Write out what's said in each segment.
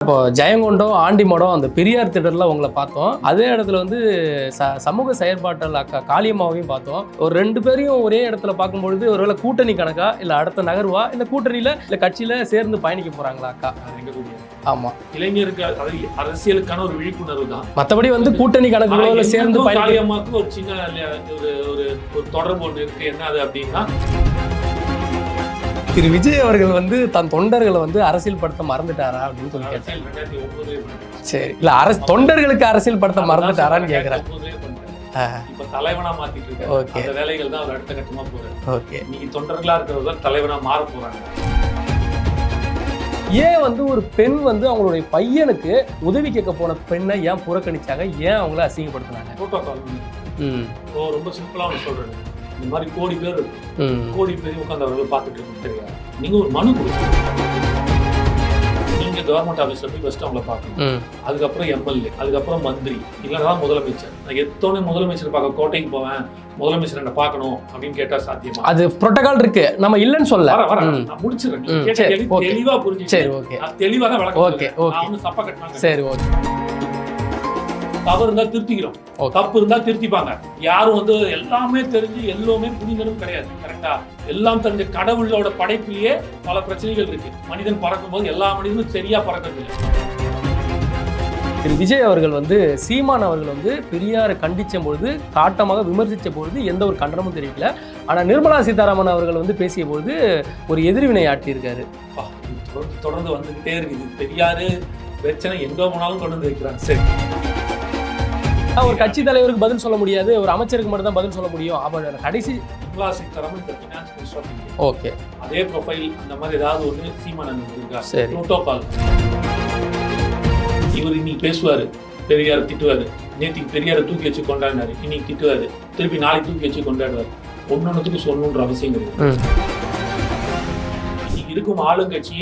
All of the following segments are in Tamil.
இப்போ ஜெயங்கொண்டம் ஆண்டிமடம் அந்த பெரியார் திடலில் உங்களை பார்த்தோம். அதே இடத்துல வந்து ச சமூக செயற்பாட்டில் அக்கா காளியம்மாவையும் பார்த்தோம். ஒரு ரெண்டு பேரையும் ஒரே இடத்துல பார்க்கும்பொழுது ஒருவேளை கூட்டணி கணக்கா? இல்லை அடுத்த நகர்வா? இல்லை கூட்டணியில் இல்லை கட்சியில் சேர்ந்து பயணிக்க போகிறாங்களா அக்கா? ஆமாம் இளைஞருக்கு அது அரசியலுக்கான ஒரு விழிப்புணர்வு தான். மற்றபடி வந்து கூட்டணி கணக்குகளோட சேர்ந்து காளியம்மாவுக்கு ஒரு சின்ன ஒரு ஒரு தொடர்பு ஒன்று இருக்கு. என்ன அது அப்படின்னா? திரு விஜய் அவர்கள் வந்து தன் தொண்டர்களை வந்து அரசியல் படுத்த மறந்துட்டாரா அப்படின்னு சொல்லி கேட்டேன். சரி இல்லை அரசு தொண்டர்களுக்கு அரசியல் படுத்த மறந்துட்டாரான்னு. இப்ப தலைவனா மாத்திட்டு இருக்காரு. ஓகே. அந்த வேலைகள் தான் அவர் அடுத்த கட்டமா போறாரு ஓகே. இன்னைக்கு தொண்டர்களா இருக்கிறவங்க தான் தலைவனா மாற போறாங்க. ஏன் வந்து ஒரு பெண் வந்து அவங்களுடைய பையனுக்கு உதவி கேட்க போன பெண்ணை ஏன் புறக்கணிச்சாங்க? ஏன் அவங்கள அசிங்கப்படுத்தினாங்க? ரொம்ப சிம்பிளா ஒன்று சொல்றேன். இந்த மாதிரி கோடி பேர் இருக்கு. கோடி பேர் உட்காந்து அவர்கள் பார்த்துட்டு இருக்கணும் தெரியாது நீங்க ஒரு மனு கொடுங்க. நீங்க கவர்மெண்ட் ஆஃபீஸ்ல போய் ஃபர்ஸ்ட் அவங்கள பார்க்கணும். அதுக்கப்புறம் எம்எல்ஏ அதுக்கப்புறம் மந்திரி. இல்லைன்னா முதலமைச்சர். நான் எத்தோனே முதலமைச்சர் பார்க்க கோட்டைக்கு போவேன். முதலமைச்சர் என்ன பார்க்கணும் அப்படின்னு கேட்டா சாத்தியமா? அது புரோட்டோகால் இருக்கு. நம்ம இல்லைன்னு சொல்ல வர வர. நான் முடிச்சிடுறேன். ம், நீங்க கேட்ட சரி, கேள்வி okay. தெளிவா புரிஞ்சு சரி ஓகே. நான் தெளிவா தான் விளக்கம் தப்பா கட்டினாங்க சரி ஓகே. தவறு இருந்தா திருத்திக்கிறோம். தப்பு இருந்தா திருத்திப்பாங்க. யாரும் வந்து எல்லாமே தெரிஞ்சு எல்லாமே புனிதனும் கிடையாது. கரெக்டா எல்லாம் தெரிஞ்ச கடவுளோட படைப்பிலேயே பல பிரச்சனைகள் இருக்கு. மனிதன் பறக்கும் போது எல்லா மனிதனும் சரியா பறக்கிறது இல்லை திரு விஜய் அவர்கள் வந்து சீமான் அவர்கள் வந்து பெரியாரை கண்டிச்ச பொழுது காட்டமாக விமர்சித்த பொழுது எந்த ஒரு கண்டனமும் தெரிவிக்கல. ஆனா நிர்மலா சீதாராமன் அவர்கள் வந்து பேசிய பொழுது ஒரு எதிர்வினை ஆட்டியிருக்காரு. தொடர்ந்து தொடர்ந்து வந்துகிட்டே இருக்குது. பெரியாரு பிரச்சனை எங்க போனாலும் கொண்டு வந்து வைக்கிறாங்க சரி. ஒரு கட்சி தலைவருக்கு பதில் சொல்ல முடியாது ஒரு அமைச்சருக்கு மட்டும் தான் பதில் சொல்ல முடியும். அப்ப கடைசி நிர்மலா சீதாராமன் இந்த ஃபினான்ஸ் மினிஸ்டர். ஓகே. அதே ப்ரொஃபைல் அந்த மாதிரி ஏதாவது ஒண்ணு சீமானன் இருக்கா? சரி. புரோட்டோகால் இவர் இன்னைக்கு பேசுவாரு பெரியார் திட்டுவாரு. நேத்திக்கு பெரியாரை தூக்கி வச்சு கொண்டாடினாரு இன்னைக்கு திட்டுவாரு. திருப்பி நாளைக்கு தூக்கி வச்சு கொண்டாடுவாரு. ஒன்னொன்னுக்கு சொல்லணுன்ற அவசியம் கிடையாது. இருக்கும் ஆளுங்கட்சி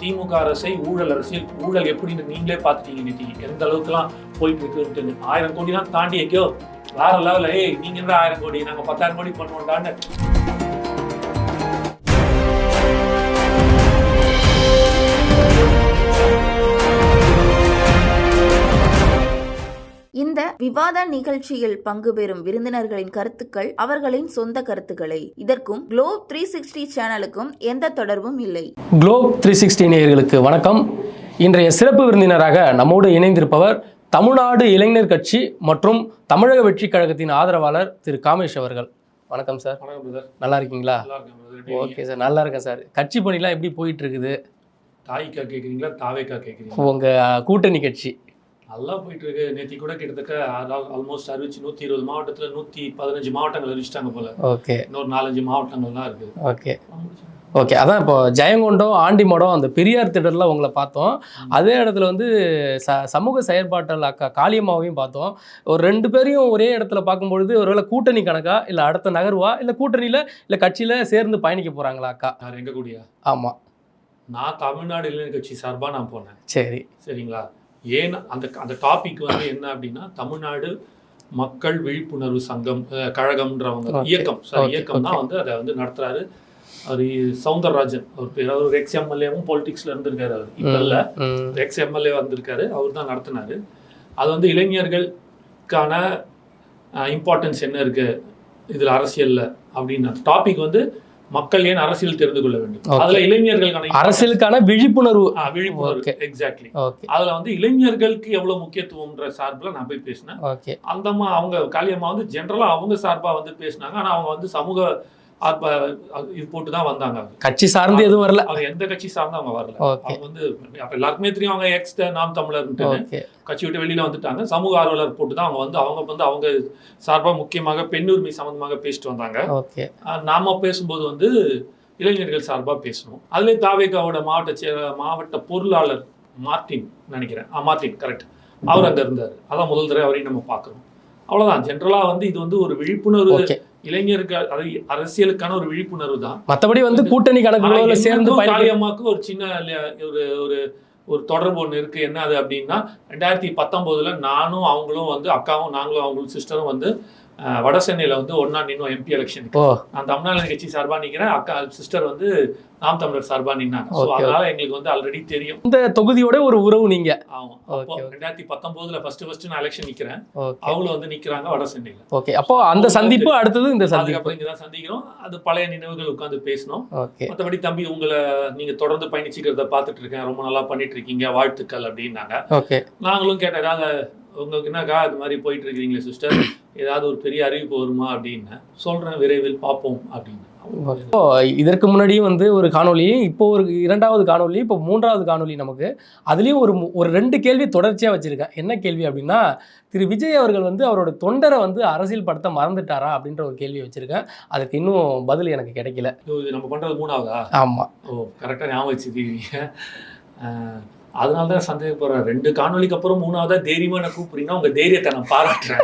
திமுக அரசை ஊழல் அரசியல் ஊழல் எப்படின்னு நீங்களே பார்த்துட்டீங்க நேத்திக்கு எந்த அளவுக்குலாம் போயிட்டு இருக்குன்னு ஆயிரம் கோடிலாம் தாண்டி எங்கேயோ வேற லெவலில் ஏய் நீங்க என்ன ஆயிரம் கோடி நாங்க பத்தாயிரம் கோடி பண்ணுவோம்டான்னு. இந்த விவாத நிகழ்ச்சியில் பங்கு பெறும் விருந்தினர்களின் கருத்துக்கள் அவர்களின் சொந்த கருத்துக்களை. இதற்கும் குளோ த்ரீ சிக்ஸ்டி சேனலுக்கும் எந்த தொடர்பும் இல்லை. குளோப் த்ரீ சிக்ஸ்டி நேயர்களுக்கு வணக்கம். இன்றைய சிறப்பு விருந்தினராக நம்மோடு இணைந்திருப்பவர் தமிழ்நாடு இளைஞர் கட்சி மற்றும் தமிழக வெற்றி கழகத்தின் ஆதரவாளர் திரு காமேஷ் அவர்கள். வணக்கம் சார். வணக்கம் பிரதர் நல்லா இருக்கீங்களா? ஓகே சார் நல்லா இருக்கேன் சார். கட்சி பணிலாம் எப்படி போயிட்டு இருக்குது? தாய்க்கா கேக்குறீங்களா தாவேக்கா கேக்குறீங்களா? உங்க கூட்டணி கட்சி. நல்லா போயிட்டு இருக்கு நேத்தி கூட கிட்டத்தட்ட ஆல்மோஸ்ட் அறிவிச்சு நூத்தி இருபது மாவட்டத்துல நூத்தி பதினஞ்சு மாவட்டங்கள் அறிவிச்சிட்டாங்க போல. ஓகே. இன்னொரு நாலஞ்சு மாவட்டங்கள் தான் இருக்கு. ஓகே. ஓகே. அதான் இப்போ ஜெயங்கொண்டம் ஆண்டிமடம் அந்த பெரியார் திடலில் உங்களை பார்த்தோம். அதே இடத்துல வந்து ச சமூக செயற்பாட்டில் அக்கா காளியம்மாவையும் பார்த்தோம். ஒரு ரெண்டு பேரையும் ஒரே இடத்துல பார்க்கும்பொழுது ஒருவேளை கூட்டணி கணக்கா? இல்லை அடுத்த நகர்வா? இல்லை கூட்டணியில் இல்லை கட்சியில் சேர்ந்து பயணிக்க போகிறாங்களா அக்கா? யார்? எங்க கூடியா? ஆமாம் நான் தமிழ்நாடு இளைஞர் கட்சி சார்பா நான் போனேன். சரி. சரிங்களா? ஏன் அந்த அந்த டாபிக் வந்து என்ன அப்படின்னா தமிழ்நாடு மக்கள் விழிப்புணர்வு சங்கம் கழகம்ன்றவங்க. இயக்கம். சாரி இயக்கம் தான். வந்து அதை வந்து நடத்துறாரு. அவர் சவுந்தரராஜன் அவர் பேர் அவர் எக்ஸ் எம்எல்ஏவும் பொலிட்டிக்ஸ்ல இருந்திருக்காரு அவர். இப்ப இல்ல. எக்ஸ் எம்எல்ஏ வந்திருக்காரு அவர் தான் நடத்தினாரு. அது வந்து இளைஞர்களுக்கான இம்பார்ட்டன்ஸ் என்ன இருக்கு? இதுல அரசியல்ல அப்படின்னு டாபிக் வந்து மக்கள் ஏன் அரசியல் தெரிந்து கொள்ள வேண்டும். அதுல இளைஞர்களுக்கான அரசியலுக்கான விழிப்புணர்வு. விழிப்புணர்வு. எக்ஸாக்ட்லி அதுல வந்து இளைஞர்களுக்கு எவ்வளவு முக்கியத்துவம்ன்ற சார்பில் நான் போய் பேசினேன். அந்த அம்மா அவங்க காளியம்மா வந்து ஜென்ரலா அவங்க சார்பா வந்து பேசினாங்க. ஆனா அவங்க வந்து சமூக இது போட்டு தான் வந்தாங்க கட்சி சார்ந்து எதுவும் வரல? அவங்க எந்த கட்சி சார்ந்து அவங்க வரல. அவங்க வந்து அப்ப எல்லாருக்குமே தெரியும் அவங்க எக்ஸ் நாம் தமிழர்ன்ட்டு ஓகே கட்சி விட்டு வெளியில வந்துட்டாங்க. சமூக ஆர்வலர் போட்டு தான் அவங்க வந்து அவங்க வந்து அவங்க சார்பா முக்கியமாக பெண் உரிமை சம்பந்தமாக பேசிட்டு வந்தாங்க. நாம பேசும்போது வந்து இளைஞர்கள் சார்பா பேசணும். அதுலேயே தாவேகாவோட மாவட்ட செயல- மாவட்ட பொருளாளர் மார்ட்டின் நினைக்கிறேன். ஆ மார்ட்டின் கரெக்ட் அவர் அங்க இருந்தார். அதான் முதல் தடவை அவரையும் நம்ம பார்க்குறோம். அவ்வளவுதான். ஜென்ரலா வந்து இது வந்து ஒரு விழிப்புணர்வு ஓகே இளைஞர்கள் அது அரசியலுக்கான ஒரு விழிப்புணர்வு தான். மற்றபடி வந்து கூட்டணி ஆனா சேர்ந்து காளியம்மாவுக்கு ஒரு சின்ன ஒரு ஒரு ஒரு தொடர்பு ஒன்று இருக்கு. என்ன அது அப்படின்னா ரெண்டாயிரத்தி பத்தொன்பதுல நானும் அவங்களும் வந்து அக்காவும் நாங்களும் அவங்களும் சிஸ்டரும் வந்து வட சென்னையில வந்து ஒன்னா நின்னும் எம்பி எலெக்ஷனுக்கு ஓ. நான் தமிழ்நாடு கட்சி சார்பா நிக்கிறேன் அக்கா சிஸ்டர் வந்து நாம் தமிழர் சார்பா நின்னாங்க. ஸோ அதனால எங்களுக்கு வந்து ஆல்ரெடி தெரியும். இந்த தொகுதியோட ஒரு உறவு நீங்க. ஆமா. Okay, அப்போ. ரெண்டாயிரத்தி பத்தொன்பதுல ஃபர்ஸ்ட் ஃபர்ஸ்ட் நான் எலெக்ஷன் நிக்கிறேன். ஓகே. அவங்களும் வந்து நிக்கிறாங்க வட சென்னையில. ஓகே அப்போ அந்த சந்திப்பு அடுத்தது இந்த சந்திப்பு. இங்க தான் சந்திக்கிறோம். அது பழைய நினைவுகள் உட்காந்து பேசணும் மற்றபடி தம்பி உங்களை நீங்க தொடர்ந்து பயணிச்சுக்கிறத பார்த்துட்டு இருக்கேன். ரொம்ப நல்லா பண்ணிட்டு இருக்கீங்க. வாழ்த்துக்கள் அப்படின்னாங்க. நாங்களும் ஏதாவது உங்களுக்கு என்னக்கா இது மாதிரி போயிட்டு இருக்கிறீங்களே சிஸ்டர் ஏதாவது ஒரு பெரிய அறிவிப்பு வருமா அப்படின்னு சொல்றேன் விரைவில் பார்ப்போம் அப்படின்னு. இப்போ இதற்கு முன்னாடியும் வந்து ஒரு காணொளி இப்போ ஒரு இரண்டாவது காணொளி இப்போ மூன்றாவது காணொளி நமக்கு. அதுலேயும் ஒரு ஒரு ரெண்டு கேள்வி தொடர்ச்சியாக வச்சுருக்கேன். என்ன கேள்வி அப்படின்னா திரு விஜய் அவர்கள் வந்து அவரோட தொண்டரை வந்து அரசியல் படுத்த மறந்துட்டாரா அப்படின்ற ஒரு கேள்வி வச்சுருக்கேன். அதுக்கு இன்னும் பதில் எனக்கு கிடைக்கல. இது நம்ம பண்றது மூணாவதா? ஆமாம் ஓ கரெக்டாக ஞாபகம் வச்சுக்கிறீங்க அஹ், அதனால தான் சந்தேகப்படுறேன் ரெண்டு காணொலிக்கு அப்புறம் மூணாவதா தைரியமா என்ன கூப்பிடுறீங்கன்னா உங்க தைரியத்தை நான் பாராட்டுறேன்.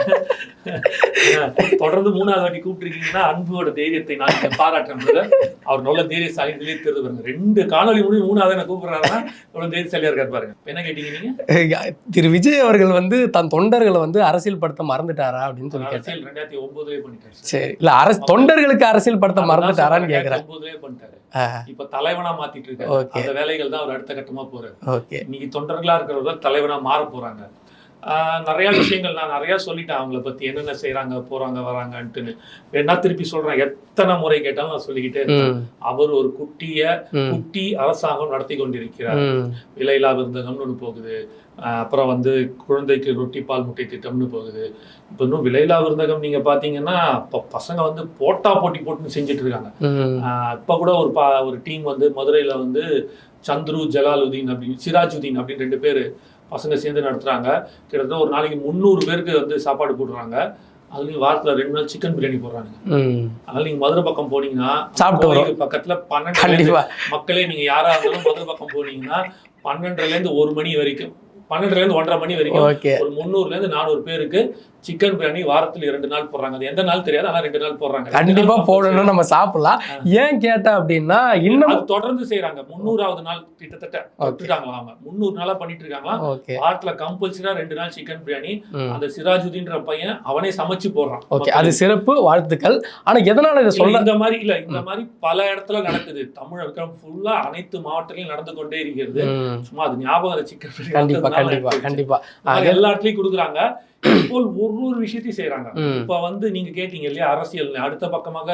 தொடர்ந்து மூணாவது வாட்டி கூப்பிட்டுருக்கீங்கன்னா அன்போட தைரியத்தை நான் பாராட்டுறேன். அவர் நல்ல தைரியசாலி இதுலேயே தெரிஞ்சு பாருங்க. ரெண்டு காணொலி முடிஞ்சு மூணாவது என்ன கூப்பிடுறாருன்னா எவ்வளவு தைரியசாலியா இருக்காரு பாருங்க. என்ன கேட்டீங்க நீங்க? திரு விஜய் அவர்கள் வந்து தன் தொண்டர்களை வந்து அரசியல் படுத்த மறந்துட்டாரா அப்படின்னு சொல்லி கேட்டேன். அரசியல் ரெண்டாயிரத்தி ஒன்பதுலயே பண்ணிட்டாரு. சரி இல்லை அரசு தொண்டர்களுக்கு அரசியல் படுத்த மறந்துட்டாரான்னு கேட்குறேன் ஒன்பதுலயே பண்ணிட்டாரு. இப்ப தலைவனா மாத்திட்டு இருக்காரு. அந்த வேலைகள் தான் அவர் அடுத்த கட்டமா போறாரு. ஓகே. இன்னைக்கு தொண்டர்களா இருக்கிறவங்க தலைவனா மாற போறாங்க. ஆஹ் நிறைய விஷயங்கள் நான் நிறைய சொல்லிட்டேன். அவங்கள பத்தி என்னென்ன செய்றாங்க போறாங்க வராங்கன்ட்டுன்னு வேணா திருப்பி சொல்றேன். எத்தனை முறை கேட்டாலும் நான் சொல்லிக்கிட்டே இருக்கேன் அவர் ஒரு குட்டிய குட்டி அரசாங்கம் நடத்தி கொண்டிருக்கிறார். விலையில்லா விருந்தகம்னு ஒன்று போகுது. அப்புறம் வந்து குழந்தைக்கு ரொட்டி பால் முட்டை திட்டம்னு போகுது. இப்போ இன்னும் விலையில்லா விருந்தகம் நீங்க பாத்தீங்கன்னா இப்போ பசங்க வந்து போட்டா போட்டி போட்டுன்னு செஞ்சுட்டு இருக்காங்க. இப்ப கூட ஒரு பா ஒரு டீம் வந்து மதுரையில வந்து சந்துரு ஜலாலுதீன் அப்படின்னு சிராஜுதீன் அப்படின்னு ரெண்டு பேர் பசங்க சேர்ந்து நடத்துறாங்க. கிட்டத்தட்ட ஒரு நாளைக்கு முந்நூறு பேருக்கு வந்து சாப்பாடு போடுறாங்க. அதுலயும் வாரத்துல ரெண்டு நாள் சிக்கன் பிரியாணி போடுறாங்க அதனால நீங்க மதுரை பக்கம் போனீங்கன்னா சாப்பிட்டு பக்கத்துல பன்னெண்டு மக்களே நீங்க யாரா இருந்தாலும் மதுரை பக்கம் போனீங்கன்னா பன்னெண்டுல இருந்து ஒரு மணி வரைக்கும் பன்னெண்டுல இருந்து ஒன்றரை மணி வரைக்கும் ஒரு முந்நூறுல இருந்து நானூறு பேருக்கு சிக்கன் பிரியாணி வாரத்துல இரண்டு நாள் போடுறாங்க. அது எந்த நாள் தெரியாது ஆனா ரெண்டு நாள் போடுறாங்க. ரெண்டு கண்டிப்பா நாள் போடணும் நம்ம சாப்பிடலாம். ஏன் கேட்டேன் அப்படின்னா இன்னும் தொடர்ந்து செய்யறாங்க முந்நூறாவது நாள் கிட்டத்தட்ட தொட்டுட்டாங்களா அவங்க முந்நூறு நாளா பண்ணிட்டு இருக்காங்களா வாரத்துல கம்பல்சரியா ரெண்டு நாள் சிக்கன் பிரியாணி அந்த சிராஜுதீன்ற பையன் அவனே சமைச்சு போடுறான். ஓகே அது சிறப்பு வாழ்த்துக்கள். ஆனா எதனால இதை சொல்ல இந்த மாதிரி இல்ல இந்த மாதிரி பல இடத்துல நடக்குது. தமிழகம் ஃபுல்லா அனைத்து மாவட்டத்திலும் நடந்து கொண்டே இருக்கிறது. சும்மா அது ஞாபகம் சிக்கன் பிரியாணி கண்டிப்பா கண்டிப்பா. எல்லா இடத்துலயும் கொடுக்குறாங்க. இப்போ ஒரு ஒரு விஷயத்தையும் செய்யறாங்க. இப்ப வந்து நீங்க கேட்டீங்க இல்லையா அரசியல் அடுத்த பக்கமாக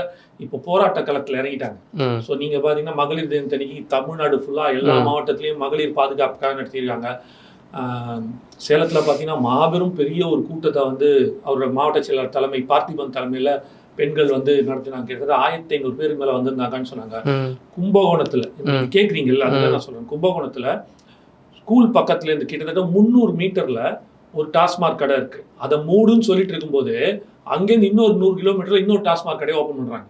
இப்போ போராட்ட களத்துல இறங்கிட்டாங்க. ஸோ நீங்க பாத்தீங்கன்னா மகளிர் தினத்தன்னைக்கு தமிழ்நாடு ஃபுல்லா எல்லா. மாவட்டத்திலயும் மகளிர் பாதுகாப்புக்காக நடத்தியிருக்காங்க. ஆஹ் சேலத்துல பாத்தீங்கன்னா மாபெரும் பெரிய ஒரு கூட்டத்தை வந்து அவரோட மாவட்ட செயலர் தலைமை பார்த்திபன் தலைமையில பெண்கள் வந்து நடத்தினாங்க. கிட்டத்தட்ட ஆயிரத்தி ஐநூறு பேருக்கு மேல வந்திருந்தாங்கன்னு சொன்னாங்க. கும்பகோணத்துல. கேக்குறீங்கல்ல அதுதான் நான் சொல்றேன். கும்பகோணத்துல ஸ்கூல் பக்கத்துல இருந்து கிட்டத்தட்ட முந்நூறு மீட்டர்ல ஒரு டாஸ்மாக் கடை இருக்கு. அதை மூடுன்னு சொல்லிட்டு இருக்கும்போது அங்கேருந்து இன்னொரு நூறு கிலோமீட்டர்ல இன்னொரு டாஸ்மாக் கடையை ஓப்பன் பண்றாங்க.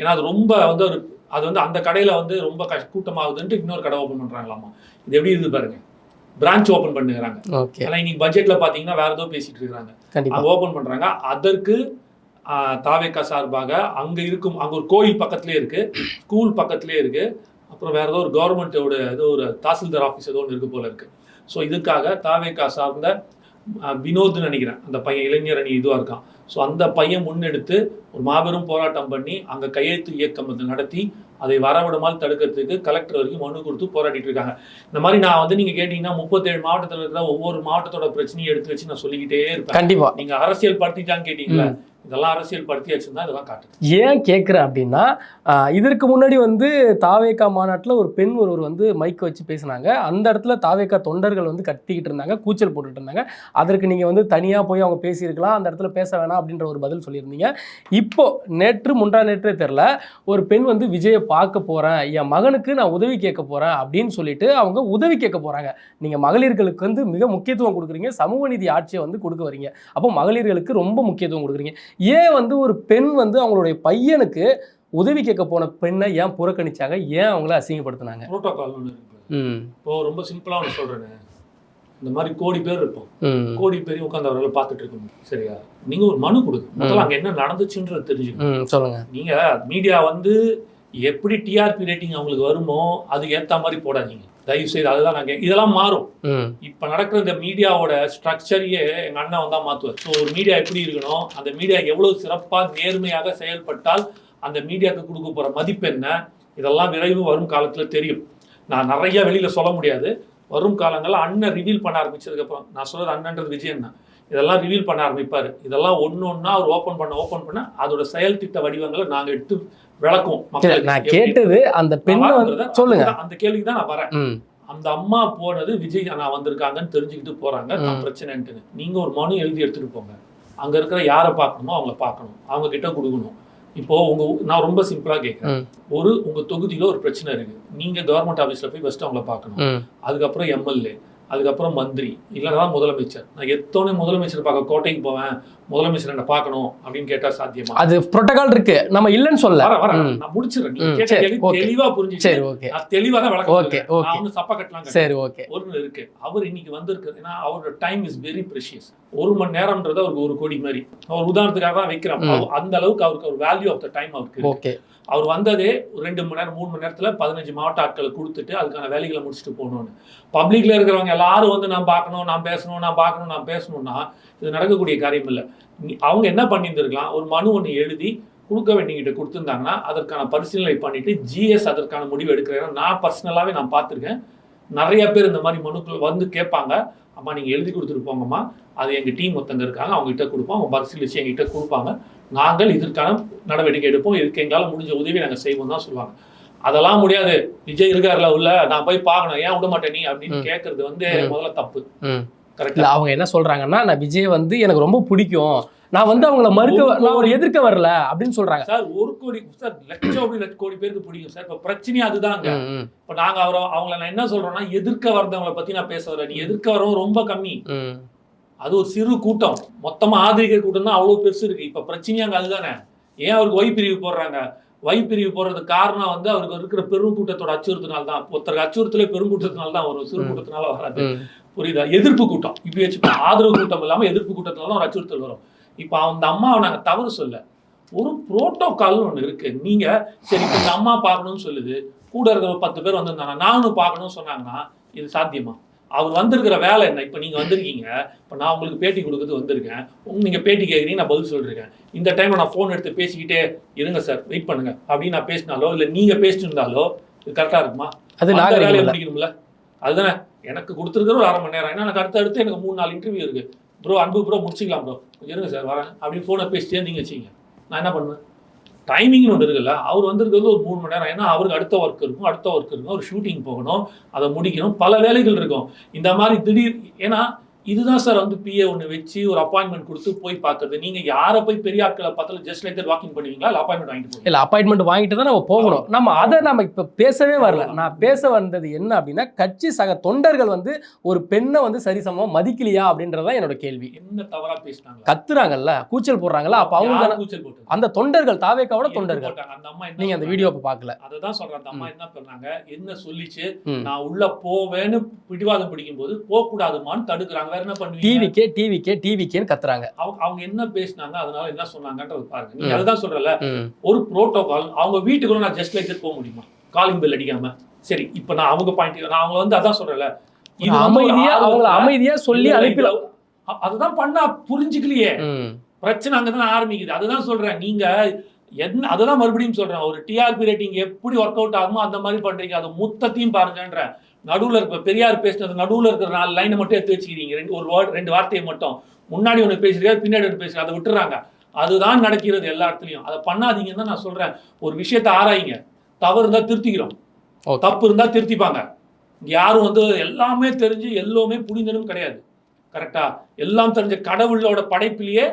ஏன்னா அது ரொம்ப வந்து ஒரு அது வந்து அந்த கடையில வந்து ரொம்ப கூட்டமாகுதுன்ட்டு இன்னொரு கடை ஓப்பன் பண்றாங்களாமா. இது எப்படி இருக்குது பாருங்க. பிரான்ச் ஓப்பன் பண்ணுறாங்க ஓகே. ஆனா இன்னைக்கு பட்ஜெட்ல பாத்தீங்கன்னா வேற ஏதோ பேசிட்டு இருக்காங்க அங்க ஓபன் பண்றாங்க. அதற்கு தாவேக்கா சார்பாக அங்க இருக்கும் அங்க ஒரு கோயில் பக்கத்துலயே இருக்கு. ஸ்கூல் பக்கத்துலயே இருக்கு. அப்புறம் வேற ஏதோ ஒரு கவர்மெண்ட்டோட ஏதோ ஒரு தாசில்தார் ஆஃபீஸ் ஏதோ ஒன்று இருக்கு போல இருக்கு. ஸோ இதுக்காக தாவேக்கா சார்ந்த வினோத்னு நினைக்கிறேன். அந்த பையன் இளைஞர் அணி இதுவா இருக்கான். ஸோ அந்த பையன் முன்னெடுத்து ஒரு மாபெரும் போராட்டம் பண்ணி அங்க கையெழுத்து இயக்கம் நடத்தி அதை வரவிடாமல் தடுக்கிறதுக்கு கலெக்டர் வரைக்கும் மனு கொடுத்து போராடிட்டு இருக்காங்க. இந்த மாதிரி நான் வந்து நீங்க கேட்டீங்கன்னா முப்பத்தேழு மாவட்டத்தில் இருக்கிற ஒவ்வொரு மாவட்டத்தோட பிரச்சனையும் எடுத்து வச்சு நான் சொல்லிக்கிட்டே இருப்பேன். கண்டிப்பா. நீங்க அரசியல் படுத்திட்டான்னு கேட்டீங்களா இதெல்லாம் அரசியல் படுத்தியாச்சுன்னா இதெல்லாம் காட்டுது. ஏன் கேட்குறேன் அப்படின்னா இதற்கு முன்னாடி வந்து தாவேக்கா மாநாட்டில் ஒரு பெண் ஒருவர் வந்து மைக் வச்சு பேசினாங்க. அந்த இடத்துல தாவேக்கா தொண்டர்கள் வந்து கத்திக்கிட்டு இருந்தாங்க கூச்சல் போட்டுட்டு இருந்தாங்க. அதற்கு நீங்கள் வந்து தனியாக போய் அவங்க பேசியிருக்கலாம் அந்த இடத்துல பேச வேணாம் அப்படின்ற ஒரு பதில் சொல்லியிருந்தீங்க. இப்போ நேற்று முன்றா நேற்றே தெரில ஒரு பெண் வந்து விஜயை பார்க்க போகிறேன் என் மகனுக்கு நான் உதவி கேட்க போகிறேன் அப்படின்னு சொல்லிட்டு அவங்க உதவி கேட்க போகிறாங்க நீங்கள் மகளிர்களுக்கு வந்து மிக முக்கியத்துவம் கொடுக்குறீங்க சமூக நீதி ஆட்சியை வந்து கொடுக்க வரீங்க. அப்போ மகளிர்களுக்கு ரொம்ப முக்கியத்துவம் கொடுக்குறீங்க. ஏன் வந்து ஒரு பெண் வந்து அவங்களுடைய பையனுக்கு உதவி கேட்க போன பெண்ணை ஏன் புறக்கணிச்சாங்க? ஏன் அவங்கள அசிங்கப்படுத்தினாங்க? புரோட்டோகால் ஒன்று இப்போ ரொம்ப சிம்பிளா ஒன்று சொல்றேனே. இந்த மாதிரி கோடி பேர் இருப்போம். கோடி பேரையும் உட்காந்து அவர்களை பார்த்துட்டு இருக்கணும் சரியா? நீங்க ஒரு மனு கொடுங்க. முதல்ல அங்க என்ன நடந்துச்சுன்றது தெரிஞ்சுக்கணும். ம் சொல்லுங்க. நீங்க மீடியா வந்து எப்படி டிஆர்பி ரேட்டிங் அவங்களுக்கு வருமோ அதுக்கு ஏத்த மாதிரி போடாதீங்க. தயவு செய்து அதுதான் நான் கே- இதெல்லாம் மாறும். இப்ப நடக்கிற இந்த மீடியாவோட ஸ்ட்ரக்சரையே எங்க அண்ணன் வந்தா மாத்துவார். ஸோ ஒரு மீடியா எப்படி இருக்கணும்? அந்த மீடியா எவ்வளவு சிறப்பா நேர்மையாக செயல்பட்டால் அந்த மீடியாவுக்கு கொடுக்க போற மதிப்பு என்ன? இதெல்லாம் விரைவு வரும் காலத்துல தெரியும். நான் நிறைய வெளியில சொல்ல முடியாது. வரும் காலங்கள்ல அண்ணன் ரிவீல் பண்ண ஆரம்பிச்சதுக்கு அப்புறம் நான் சொல்றது அண்ணன்றது விஜயன் தான். இதெல்லாம் ரிவீல் பண்ண ஆரம்பிப்பாரு. இதெல்லாம் ஒண்ணு ஒண்ணா அவர் ஓபன் பண்ண ஓபன் பண்ண அதோட செயல் திட்ட வடிவங்களை நாங்க எடுத்து விளக்குவோம். நான் கேட்டது அந்த நான் brother. சொல்லுங்க. அந்த கேள்விக்கு தான் நான் வரேன். அந்த அம்மா போனது விஜய் அண்ணா வந்திருக்காங்கன்னு தெரிஞ்சுக்கிட்டு போறாங்க. தான் ம். பிரச்சனைன்ட்டு நீங்க ஒரு மனு எழுதி எடுத்துட்டு போங்க. அங்க இருக்கிற யாரை பார்க்கணுமோ அவங்கள பார்க்கணும். அவங்க கிட்ட கொடுக்கணும். இப்போ உங்க நான் ரொம்ப சிம்பிளா கேட்கறேன். ஒரு உங்க தொகுதியில ஒரு பிரச்சனை இருக்கு. நீங்க கவர்மெண்ட் ஆபீஸ்ல போய் ஃபர்ஸ்ட் அவங்கள பார்க்கணும். அதுக்கப்புறம் எம்எல்ஏ அதுக்கப்புறம் மந்திரி. இல்லைன்னா முதலமைச்சர். நான் எத்தோனே முதலமைச்சர் பார்க்க கோட்டைக்கு போவேன். முதலமைச்சர் என்ன பார்க்கணும் அப்படின்னு கேட்டா சாத்தியமா? அது புரோட்டோகால் இருக்கு. நம்ம இல்லைன்னு சொல்ல வர. நான் முடிச்சிடுறேன். நீங்க கேட்ட சரி, ஓகே. நான் தெளிவா தான் விளக்கம் okay. நான் ஒன்னும் சப்பா கட்டலாம் சரி ஓகே. ஒன்று இருக்கு. அவர் இன்னைக்கு வந்திருக்காரு. ஏன்னா அவரோட டைம் இஸ் வெரி ப்ரெஷியஸ் ஒரு மணி நேரம்ன்றது அவருக்கு ஒரு கோடி மாதிரி. அவர் உதாரணத்துக்காக தான். அவ- அந்த அளவுக்கு அவருக்கு ஒரு வேல்யூ ஆஃப் த டைம் அவருக்கு. ஓகே. அவர் வந்ததே ஒரு ரெண்டு மணி நேரம் மூணு மணி நேரத்துல பதினஞ்சு மாவட்ட ஆட்களை கொடுத்துட்டு அதுக்கான வேலைகளை முடிச்சுட்டு போகணும்னு. பப்ளிக்ல இருக்கிறவங்க எல்லாரும் வந்து நான் பார்க்கணும் நான் பேசணும் நான் பார்க்கணும் நான் பேசணும்னா இது நடக்கக்கூடிய காரியம் இல்லை அவங்க என்ன பண்ணியிருந்திருக்கலாம்? ஒரு மனு ஒன்று எழுதி கொடுக்க வேண்டியகிட்ட கொடுத்துருந்தாங்கன்னா அதற்கான பரிசீலனை பண்ணிட்டு ஜிஎஸ் அதற்கான முடிவு எடுக்கிறேன். நான் பர்சனலாகவே நான் பார்த்துருக்கேன். நிறைய பேர் இந்த மாதிரி மனுக்கள் வந்து கேட்பாங்க. அம்மா நீங்கள் எழுதி கொடுத்துட்டு போங்கம்மா. அது எங்கள் டீம் ஒருத்தங்க இருக்காங்க. அவங்க கிட்ட கொடுப்போம். அவங்க பரிசீலிச்சு எங்ககிட்ட கொடுப்பாங்க. நாங்கள் இதற்கான நடவடிக்கை எடுப்போம். இதுக்கு எங்களால் முடிஞ்ச உதவி நாங்கள் செய்வோம் தான் சொல்லுவாங்க. அதெல்லாம் முடியாது. விஜய் இருக்காருல உள்ள நான் போய் பார்க்கணும். ஏன் விட மாட்டேன் நீ? அப்படின்னு. கேட்கறது வந்து. முதல்ல தப்பு. கரெக்டா இல்ல அவங்க என்ன சொல்றாங்கன்னா நான் விஜய் வந்து எனக்கு ரொம்ப பிடிக்கும். நான் வந்து அவங்கள மறுக்க நான் ஒரு எதிர்க்க வரல அப்படின்னு சொல்றாங்க. சார் ஒரு கோடி சார் லட்சம் கோடி லட்ச கோடி பேருக்கு பிடிக்கும். சார் இப்போ பிரச்சனையே அதுதாங்க. இப்போ நாங்க அவரை அவங்கள நான் என்ன சொல்றோம்னா எதிர்க்க வரதவங்கள பத்தி நான் பேச வரேன் நீ எதிர்க்க வரவங்க ரொம்ப கம்மி. அது ஒரு சிறு கூட்டம். மொத்தமா ஆதரிக்கிற கூட்டம் தான் அவ்வளவு பெருசு இருக்கு. இப்ப பிரச்சனையே அங்க அதுதானே. ஏன் அவருக்கு ஒய் பிரிவு போடுறாங்க? ஒய் பிரிவு போடுறதுக்கு காரணம் வந்து அவருக்கு இருக்கிற பெரும் கூட்டத்தோட அச்சுறுத்தினால தான் ஒருத்தருக்கு அச்சுறுத்தலே பெரும் கூட்டத்தினால தான் வரும். சிறு. கூட்டத்தினால வராது. புரியுதா? எதிர்ப்பு கூட்டம். இப்படி வச்சுக்கோ ஆதரவு கூட்டம் இல்லாம எதிர்ப்பு கூட்டத்தினால தான் ஒரு அச்சுறுத்தல் வரும். இப்போ அந்த அம்மாவை நாங்க தவறு சொல்ல ஒரு புரோட்டோகால்னு ஒண்ணு இருக்கு. நீங்க சரி இப்ப இந்த அம்மா பார்க்கணும்னு சொல்லுது. கூட இருக்கிற பத்து பேர் வந்திருந்தாங்க. நானும் பார்க்கணும்னு சொன்னாங்கன்னா இது சாத்தியமா? அவர் வந்திருக்கிற வேலை என்ன? இப்போ நீங்க வந்திருக்கீங்க. இப்போ நான் உங்களுக்கு பேட்டி கொடுக்கறது வந்திருக்கேன். உங்க நீங்க பேட்டி கேட்குறீங்க நான் பதில் சொல்லிருக்கேன். இந்த டைம்ல நான் ஃபோன் எடுத்து பேசிக்கிட்டே இருங்க சார் வெயிட் பண்ணுங்க. அப்படின்னு நான் பேசினாலோ இல்லை நீங்க பேசிட்டு இது கரெக்டா இருக்குமா? அது நாகரிகம் வேலையை முடிக்கணும்ல. அதுதானே. எனக்கு கொடுத்துருக்கிற ஒரு அரை மணி நேரம். ஏன்னா எனக்கு அடுத்து அடுத்து எனக்கு மூணு நாலு இன்டர்வியூ இருக்கு. ப்ரோ அன்பு ப்ரோ முடிச்சிக்கலாம் ப்ரோ இருங்க சார் வரேன். அப்படின்னு ஃபோனை பேசிட்டே நீங்க வச்சிங்க நான் என்ன பண்ணுவேன்? டைமிங்னு ஒன்று இருக்குல்ல அவர் வந்திருக்கிறது ஒரு மூணு மணி நேரம். ஏன்னா அவருக்கு அடுத்த ஒர்க் இருக்கும் அடுத்த ஒர்க் இருக்கும். ஒரு ஷூட்டிங் போகணும் அதை முடிக்கணும். பல வேலைகள் இருக்கும். இந்த மாதிரி திடீர் ஏன்னா இதுதான் சார் வந்து பிஏ ஒன்று வச்சு ஒரு அப்பாயின்மெண்ட் கொடுத்து போய் பார்க்கறது. நீங்க யாரை போய் பெரிய ஆட்களை பார்த்தாலும் ஜஸ்ட் லைக் தட் வாக்கிங் பண்ணுவீங்களா? இல்லை அப்பாயின்மெண்ட் வாங்கிட்டு? இல்ல அப்பாயின்மெண்ட் வாங்கிட்டு தான் நம்ம போகணும். நம்ம அதை நம்ம இப்ப பேசவே வரல. நான் பேச வந்தது என்ன அப்படின்னா கட்சி சக தொண்டர்கள் வந்து ஒரு பெண்ணை வந்து சரிசமமா மதிக்கலையா அப்படின்றதான் என்னோட கேள்வி. என்ன தவறா பேசினாங்க கத்துறாங்கல்ல கூச்சல் போடுறாங்கல்ல அப்ப அவங்க தானே- கூச்சல் போட்டது? அந்த தொண்டர்கள் தாவேக்காவோட தொண்டர்கள்? அந்த அம்மா என்ன நீங்க அந்த? வீடியோ பார்க்கல. அததான் சொல்றேன். அந்த அம்மா என்ன பண்ணாங்க? என்ன சொல்லிச்சு. நான் உள்ள போவேன்னு பிடிவாதம் பிடிக்கும் போது போக கூடாதுமான்னு தடுக்கிறாங்க வேற என்ன பண்ணுவீங்க டிவிக்கே டிவிக்கே டிவிக்கேன்னு கத்துறாங்க. அவங்க அவங்க என்ன பேசினாங்க அதனால என்ன சொன்னாங்கன்றது பாருங்க. ம். அதுதான் சொல்றல. ஒரு புரோட்டோகால் அவங்க வீட்டுக்குள்ள நான் ஜஸ்ட் லைக் போக முடியுமா? காலிங் பெல் அடிக்காம. சரி இப்ப நான் அவங்க பாயிண்ட் நான் அவங்க வந்து அதான் ஒரு அமைதியா அவங்கள அமைதியா சொல்லி இல்ல, இல்ல, அனுப்பி இதுல- அ- அதுதான் பண்ணா புரிஞ்சுக்கலையே. பிரச்சனை அங்கதான் ஆரம்பிக்குது. அதுதான் சொல்றேன். நீங்க என்ன அதுதான் மறுபடியும் சொல்றேன். ஒரு டிஆர்பி ரேட்டிங் எப்படி ஒர்க் அவுட் ஆகுமோ அந்த மாதிரி பண்றீங்க. அது மொத்தத்தையும் பாருங்கன்ற நடுவுல இருக்க பெரியார் பேசினது நடுவுல இருக்கிற நாலு லைனை மட்டும் எடுத்து வச்சுக்கிறீங்க. ரெண்டு ஒரு வேர்ட் ரெண்டு வார்த்தையை மட்டும். முன்னாடி ஒன்று பேசுறீங்க பின்னாடி ஒன்று பேசுறீங்க அதை விட்டுறாங்க. அதுதான் நடக்கிறது எல்லா இடத்துலையும். அதை பண்ணாதீங்கன்னு தான் நான் சொல்றேன். ஒரு விஷயத்தை ஆராய்ங்க. தவறு இருந்தா திருத்திக்கிறோம். தப்பு இருந்தா திருத்திப்பாங்க. இங்க யாரும் வந்து எல்லாமே தெரிஞ்சு எல்லோருமே புரிந்தனும் கிடையாது. கரெக்டா எல்லாம் தெரிஞ்ச கடவுளோட படைப்பிலேயே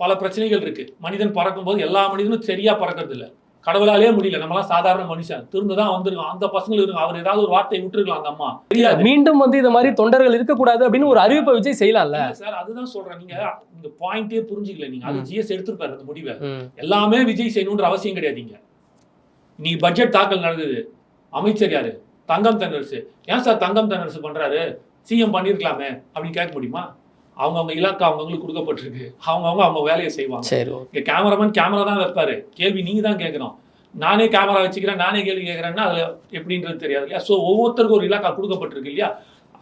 பல பிரச்சனைகள் இருக்கு. மனிதன் பறக்கும்போது எல்லா மனிதனும் சரியா பறக்கிறது இல்ல கடவுளாலே முடியல. நம்மலாம் சாதாரண மனுஷன். திரும்ப தான் வந்திருக்கோம். அந்த பசங்களும் இருக்கும் அவர் ஏதாவது ஒரு வார்த்தையை விட்டுருக்கலாம் அந்த அம்மா. தெரியாது. மீண்டும் வந்து இந்த மாதிரி தொண்டர்கள் இருக்கக்கூடாது அப்படின்னு ஒரு அறிவிப்பை விஜய் செய்யலாம்ல? சார் அதுதான் சொல்றேன். நீங்க இந்த பாயிண்டே புரிஞ்சுக்கல நீங்க. அது. ஜிஎஸ் எடுத்திருப்பாரு அந்த முடிவை. எல்லாமே விஜய் செய்யணுன்ற அவசியம் கிடையாதுங்க நீ பட்ஜெட் தாக்கல் நடந்தது. அமைச்சர் யாரு? தங்கம் தென்னரசு ஏன் சார் தங்கம் தென்னரசு பண்றாரு? சிஎம் பண்ணிருக்கலாமே. அப்படின்னு கேட்க முடியுமா? அவங்கவுங்க இலாக்கா அவங்கவுங்களுக்கு கொடுக்கப்பட்டிருக்கு. அவங்கவுங்க அவங்க வேலையை செய்வாங்க. சரி இங்க கேமராமேன் கேமரா தான் வைப்பாரு. கேள்வி நீங்க தான் கேட்கணும். நானே கேமரா வச்சுக்கிறேன் நானே கேள்வி கேட்குறேன்னா அதில் எப்படின்றது தெரியாது இல்லையா? ஸோ ஒவ்வொருத்தருக்கும் ஒரு இலாக்கா கொடுக்கப்பட்டிருக்கு இல்லையா?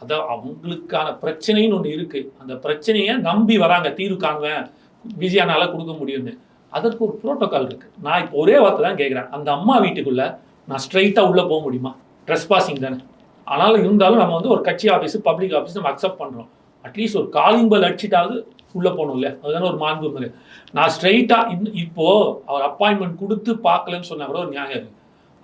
அதான் அவங்களுக்கான பிரச்சனைன்னு ஒன்று இருக்கு. அந்த பிரச்சனையை நம்பி வராங்க. தீர்வு காணுவேன் பிஸியானால கொடுக்க முடியும்னு. அதற்கு ஒரு புரோட்டோகால் இருக்கு. நான் இப்போ ஒரே வார்த்தை தான் கேட்குறேன். அந்த அம்மா வீட்டுக்குள்ள நான் ஸ்ட்ரைட்டாக உள்ளே போக முடியுமா? ட்ரெஸ் பாசிங் தானே. ஆனாலும் இருந்தாலும் நம்ம வந்து ஒரு கட்சி ஆஃபீஸ் பப்ளிக் ஆஃபீஸ் நம்ம அக்செப்ட் பண்ணுறோம் அட்லீஸ்ட் ஒரு காலிங் பல் அடிச்சிட்டாவது உள்ளே போகணும் இல்லையா? அதுதானே ஒரு மாண்பு மாதிரி நான் ஸ்ட்ரைட்டாக இப்போது அவர் அப்பாயின்மெண்ட் கொடுத்து பார்க்கலன்னு சொன்னால் கூட ஒரு நியாயம் இருக்குது